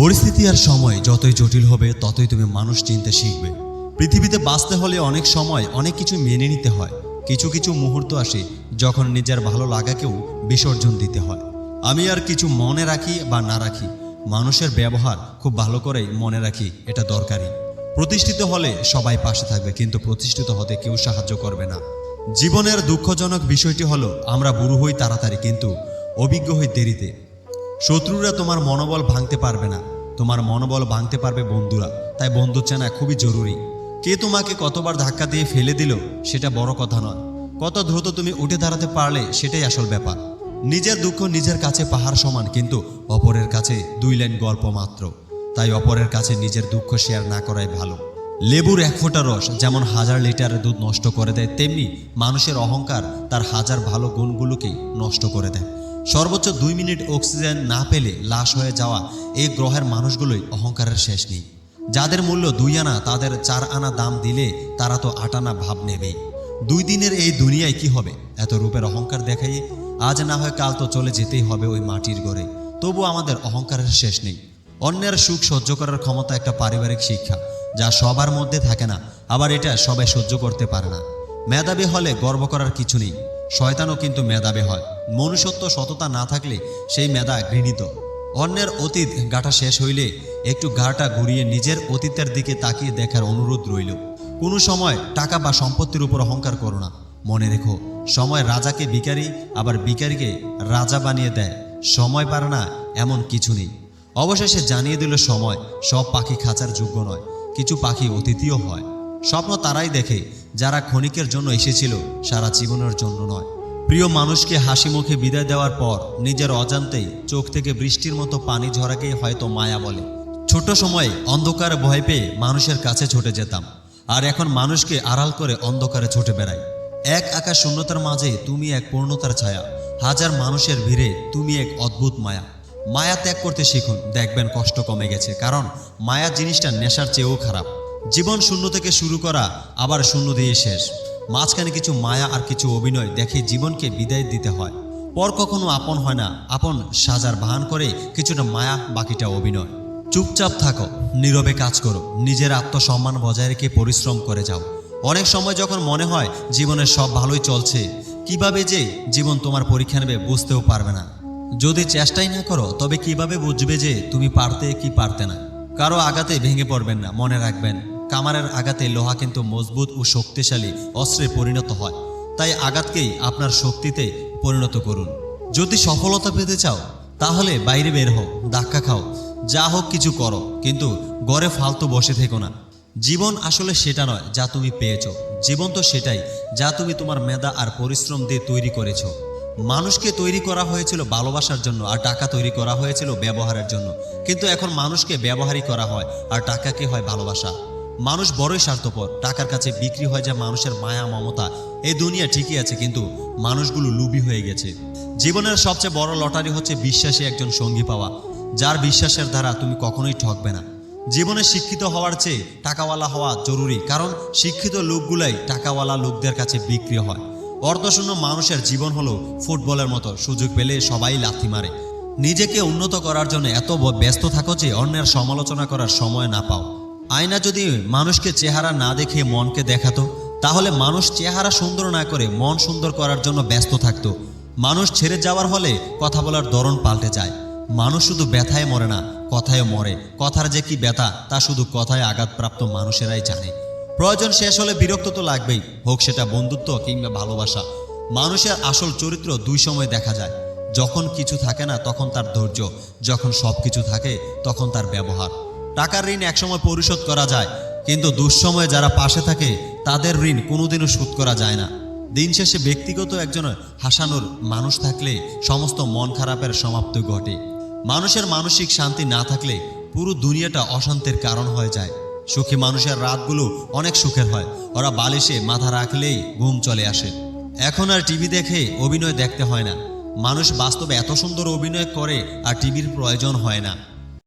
পরিস্থিতি আর সময় যতই জটিল হবে, ততই তুমি মানুষ চিনতে শিখবে। পৃথিবীতে বাঁচতে হলে অনেক সময় অনেক কিছু মেনে নিতে হয়। কিছু কিছু মুহূর্ত আসে যখন নিজের ভালো লাগাকেও বিসর্জন দিতে হয়। আমি আর কিছু মনে রাখি বা না রাখি, মানুষের ব্যবহার খুব ভালো করেই মনে রাখি, এটা দরকারি প্রতিষ্ঠিত হলে সবাই পাশে থাকবে, কিন্তু প্রতিষ্ঠিত হতে কেউ সাহায্য করবে না। জীবনের দুঃখজনক বিষয়টি হলো, আমরা বুড়ো হই তাড়াতাড়ি, কিন্তু অভিজ্ঞ হই দেরিতে। শত্রুরা তোমার মনোবল ভাঙতে পারবে না। তোমার মনোবল ভাঙতে পারবে বন্ধুরা। তাই বন্ধু চেনা খুবই জরুরি। কে তোমাকে কতবার ধাক্কা দিয়ে ফেলে দিল, সেটা বড় কথা নয়। কত দ্রুত তুমি উঠে দাঁড়াতে পারলে, সেটাই আসল ব্যাপার। নিজের দুঃখ নিজের কাছে পাহাড় সমান, কিন্তু অপরের কাছে দুই লাইন গল্প মাত্র। তাই অপরের কাছে নিজের দুঃখ শেয়ার না করাই ভালো। লেবুর এক ফোঁটা রস যেমন হাজার লিটারের দুধ নষ্ট করে দেয়, তেমনি মানুষের অহংকার তার হাজার ভালো গুণগুলোকেই নষ্ট করে দেয়। সর্বোচ্চ দুই মিনিট অক্সিজেন না পেলে লাশ হয়ে যাওয়া এই গ্রহের মানুষগুলোই অহংকারের শেষ নেই। যাদের মূল্য দুই আনা, তাদের চার আনা দাম দিলে তারা তো আট আনা ভাব নেবেই। দুই দিনের এই দুনিয়ায় কি হবে? এত রূপের অহংকার দেখাই, আজ না হয় কাল তো চলে যেতেই হবে ওই মাটির গড়ে। তবু আমাদের অহংকারের শেষ নেই। অন্যের সুখ সহ্য করার ক্ষমতা একটা পারিবারিক শিক্ষা, যা সবার মধ্যে থাকে না, আবার এটা সবাই সহ্য করতে পারে না। মেধাবী হলে গর্ব করার কিছু নেই। শয়তানও কিন্তু মেধাবী হয়। মনুষ্যত্ব সততা না থাকলে সেই মেধা ঘৃণিত। অন্যের অতীত গাটা শেষ হইলে একটু গাটা ঘুরিয়ে নিজের অতীতের দিকে তাকিয়ে দেখার অনুরোধ রইল। কোনো সময় টাকা বা সম্পত্তির উপর অহংকার করো না। মনে রেখো, সময় রাজাকে ভিখারি, আবার ভিখারিকে রাজা বানিয়ে দেয়। সময় পারে না এমন কিছু নেই। অবশেষে জানিয়ে দিল সময় সব পাখি খাঁচার যোগ্য নয়। কিছু পাখি অতিথিও হয়। স্বপ্ন তারাই দেখে, যারা ক্ষণিকের জন্য এসেছিল সারা জীবনের জন্য নয়। প্রিয় মানুষকে হাসি মুখে বিদায় দেওয়ার পর নিজের অজান্তেই চোখ থেকে বৃষ্টির মতো পানি ঝরাকেই হয়তো মায়া বলে। ছোট সময়ে অন্ধকারে ভয় পেয়ে মানুষের কাছে ছুটে যেতাম, আর এখন মানুষকে আড়াল করে অন্ধকারে ছুটে বেড়াই। এক আকাশ শূন্যতার মাঝে তুমি এক পূর্ণতার ছায়া, হাজার মানুষের ভিড়ে তুমি এক অদ্ভুত মায়া। মায়া ত্যাগ করতে শিখুন, দেখবেন কষ্ট কমে গেছে, কারণ মায়া জিনিসটা নেশার চেয়েও খারাপ। জীবন শূন্য থেকে শুরু করা, আবার শূন্য দিয়ে শেষ। মাঝখানে কিছু মায়া আর কিছু অভিনয় দেখে জীবনকে বিদায় দিতে হয়। পর কখনো আপন হয় না, আপন সাজার বাহান করে কিছুটা মায়া, বাকিটা অভিনয়। চুপচাপ থাকো, নীরবে কাজ করো, নিজের আত্মসম্মান বজায় রেখে পরিশ্রম করে যাও। অনেক সময় যখন মনে হয় জীবনের সব ভালোই চলছে, কীভাবে যে জীবন তোমার পরীক্ষা নেবে বুঝতেও পারবে না। যদি চেষ্টাই না করো, তবে কীভাবে বুঝবে যে তুমি পারতে কি পারতে না? কারও আঘাতে ভেঙে পড়বেন না, মনে রাখবেন। কামারের আঘাতে লোহা কিন্তু মজবুত ও শক্তিশালী অস্ত্রে পরিণত হয়। তাই আঘাতকেই আপনার শক্তিতে পরিণত করুন। যদি সফলতা পেতে চাও, তাহলে বাইরে বের হও, ধাক্কা খাও। যা হোক কিছু করো, কিন্তু গড়ে ফালতু বসে থেকো না। জীবন আসলে সেটা নয় যা তুমি পেয়েছ। জীবন তো সেটাই যা তুমি তোমার মেধা আর পরিশ্রম দিয়ে তৈরি করেছ। মানুষকে তৈরি করা হয়েছিল ভালোবাসার জন্য আর টাকা তৈরি করা হয়েছিল ব্যবহারের জন্য। কিন্তু এখন মানুষকে ব্যবহারই করা হয় আর টাকাকে হয় ভালোবাসা। মানুষ বড়ই স্বার্থপর। টাকার কাছে বিক্রি হয় যা মানুষের মায়া, মমতা এই দুনিয়া ঠিকই আছে, কিন্তু মানুষগুলো লুবি হয়ে গেছে। জীবনের সবচেয়ে বড় লটারি হচ্ছে বিশ্বাসী একজন সঙ্গী পাওয়া। যার বিশ্বাসের দ্বারা তুমি কখনোই ঠকবে না। জীবনে শিক্ষিত হওয়ার চেয়ে টাকাওয়ালা হওয়া জরুরি, কারণ শিক্ষিত লোকগুলাই টাকাওয়ালা লোকদের কাছে বিক্রি হয়। অর্ধশূন্য মানুষের জীবন হলো ফুটবলের মতো, সুযোগ পেলে সবাই লাথি মারে। নিজেকে উন্নত করার জন্য এত ব্যস্ত থাকো যে অন্যের সমালোচনা করার সময় না পাও। আয়না যদি মানুষকে চেহারা না দেখে মনকে দেখাতো, তাহলে মানুষ চেহারা সুন্দর না করে মন সুন্দর করার জন্য ব্যস্ত থাকতো। মানুষ ছেড়ে যাওয়ার হলে কথা বলার ধরন পাল্টে যায়। মানুষ শুধু ব্যথায় মরে না কথায় মরে। কথার যে কি ব্যথা, তা শুধু কথায় আঘাতপ্রাপ্ত মানুষেরাই জানে। প্রয়োজন শেষ হলে বিরক্ত তো লাগবেই, হোক সেটা বন্ধুত্ব কিংবা ভালোবাসা। মানুষের আসল চরিত্র দুই সময় দেখা যায়। যখন কিছু থাকে না, তখন তার ধৈর্য, যখন সব কিছু থাকে, তখন তার ব্যবহার। টাকার ঋণ একসময় পরিশোধ করা যায়, কিন্তু দুঃসময়ে যারা পাশে থাকে, তাদের ঋণ কোনোদিনও শোধ করা যায় না। দিন শেষে ব্যক্তিগত একজন হাসানোর মানুষ থাকলে সমস্ত মন খারাপের সমাপ্তি ঘটে। মানুষের মানসিক শান্তি না থাকলে পুরো দুনিয়াটা অশান্তির কারণ হয়ে যায়। সুখী মানুষের রাতগুলো অনেক সুখের হয়, ওরা বালিশে মাথা রাখলেই ঘুম চলে আসে। এখন আর টিভি দেখে অভিনয় দেখতে হয় না। মানুষ বাস্তবে এত সুন্দর অভিনয় করে আর টিভির প্রয়োজন হয় না।